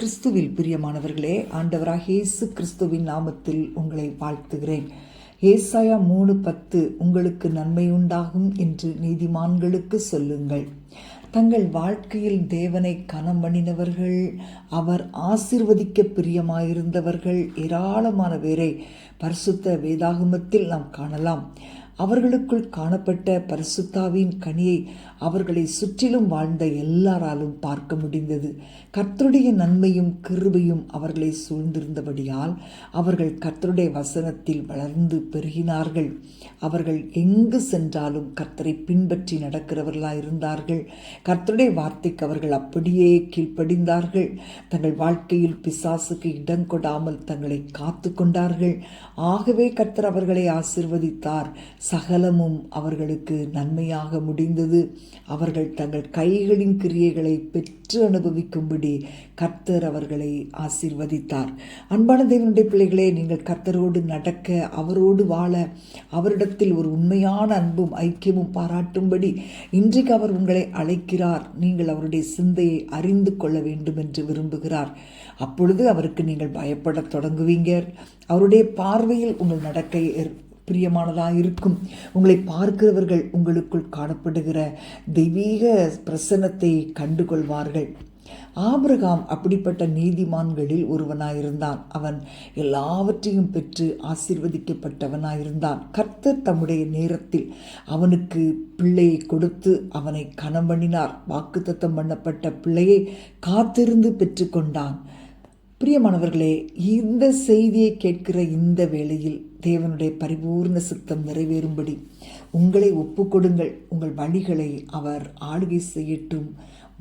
கிறிஸ்துவில் பிரியமானவர்களே ஆண்டவராக இயேசு கிறிஸ்துவின் நாமத்தில் உங்களை வாழ்த்துகிறேன். ஏசாயா மூணு பத்து உங்களுக்கு நன்மை உண்டாகும் என்று நீதிமான்களுக்கு சொல்லுங்கள். தங்கள் வாழ்க்கையில் தேவனை கனம் பண்ணினவர்கள் அவர் ஆசிர்வதிக்க பிரியமாயிருந்தவர்கள் ஏராளமான பேரை பரிசுத்த வேதாகமத்தில் நாம் காணலாம். அவர்களுக்குள் காணப்பட்ட பரிசுத்தாவின் கனியை அவர்களை சுற்றிலும் வாழ்ந்த எல்லாராலும் பார்க்க முடிந்தது. கர்த்தருடைய நன்மையும் கிருபையும் அவர்களை சூழ்ந்திருந்தபடியால் அவர்கள் கர்த்தருடைய வசனத்தில் வளர்ந்து பெருகினார்கள். அவர்கள் எங்கு சென்றாலும் கர்த்தரை பின்பற்றி நடக்கிறவர்களாக இருந்தார்கள். கர்த்தருடைய வார்த்தைக்கு அவர்கள் அப்படியே கீழ்ப்படிந்தார்கள். தங்கள் வாழ்க்கையில் பிசாசுக்கு இடம் கொடாமல் தங்களை காத்து கொண்டார்கள் ஆகவே கர்த்தர் அவர்களை ஆசிர்வதித்தார். சகலமும் அவர்களுக்கு நன்மையாக முடிந்தது. அவர்கள் தங்கள் கைகளின் கிரியைகளை பெற்று அனுபவிக்கும்படி கர்த்தர் அவர்களை ஆசிர்வதித்தார். அன்பான தேவனுடைய பிள்ளைகளே நீங்கள் கர்த்தரோடு நடக்க அவரோடு வாழ அவரிடத்தில் ஒரு உண்மையான அன்பும் ஐக்கியமும் பாராட்டும்படி இன்றைக்கு அவர் உங்களை அழைக்கிறார். நீங்கள் அவருடைய சிந்தையை அறிந்து கொள்ள வேண்டும் என்று விரும்புகிறார். அப்பொழுது அவருக்கு நீங்கள் பயப்படத் தொடங்குவீங்க. அவருடைய பார்வையில் உங்கள் நடக்கை பிரியமானதாக இருக்கும். உங்களை பார்க்கிறவர்கள் உங்களுக்குள் காணப்படுகிற தெய்வீக பிரசன்னத்தை கண்டுகொள்வார்கள். ஆபிரகாம் அப்படிப்பட்ட நீதிமான்களில் ஒருவனாயிருந்தான். அவன் எல்லாவற்றையும் பெற்று ஆசிர்வதிக்கப்பட்டவனாயிருந்தான். கர்த்தர் தம்முடைய நேரத்தில் அவனுக்கு பிள்ளையை கொடுத்து அவனை கணம் பண்ணினார் வாக்குத்தத்தம் பண்ணப்பட்ட பிள்ளையை காத்திருந்து பெற்றுக்கொண்டான். பிரியமானவர்களே இந்த செய்தியை கேட்கிற இந்த வேளையில் தேவனுடைய பரிபூர்ண சித்தம் நிறைவேறும்படி உங்களை ஒப்புக்கொடுங்கள். உங்கள் வழிகளை அவர் ஆளுகை செய்யட்டும்.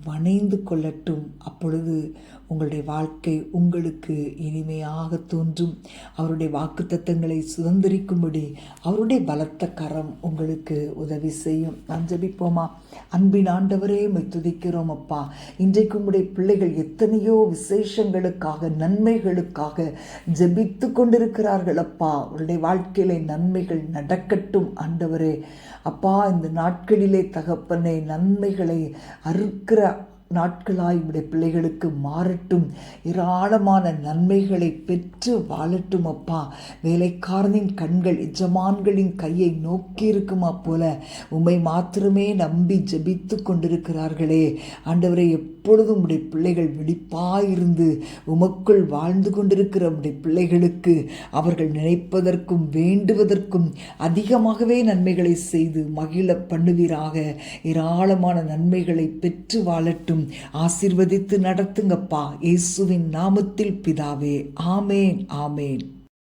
வணைந்து கொள்ளட்டும். அப்பொழுது உங்களுடைய வாழ்க்கை உங்களுக்கு இனிமையாக தோன்றும். அவருடைய வாக்குத்தத்தங்களை சுதந்திரிக்கும்படி அவருடைய பலத்த கரம் உங்களுக்கு உதவி செய்யும். நான் ஜபிப்போமா? அன்பின் ஆண்டவரே துதிக்கிறோம் அப்பா. இன்றைக்கு உங்களுடைய பிள்ளைகள் எத்தனையோ விசேஷங்களுக்காக நன்மைகளுக்காக ஜபித்து கொண்டிருக்கிறார்கள் அப்பா. அவருடைய வாழ்க்கையிலே நன்மைகள் நடக்கட்டும் ஆண்டவரே. அப்பா இந்த நாட்களிலே தகப்பனை நன்மைகளை அறுக்கிற நாட்களாய் உடைய பிள்ளைகளுக்கு மாறட்டும் ஏராளமான நன்மைகளை பெற்று வாழட்டும் அப்பா. வேலைக்காரனின் கண்கள் எஜமான்களின் கையை நோக்கி இருக்குமா போல உம்மை மாத்திரமே நம்பி ஜபித்து கொண்டிருக்கிறார்களே. ஆண்டவரை எப்பொழுதும் உடைய பிள்ளைகள் விழிப்பாயிருந்து உமக்குள் வாழ்ந்து கொண்டிருக்கிற உடைய பிள்ளைகளுக்கு அவர்கள் நினைப்பதற்கும் வேண்டுவதற்கும் அதிகமாகவே நன்மைகளை செய்து மகிழ பண்ணுவீராக. ஏராளமான நன்மைகளை பெற்று வாழட்டும். ஆசிர்வதித்து நடத்துங்கப்பா. இயேசுவின் நாமத்தில் பிதாவே. ஆமேன் ஆமேன்.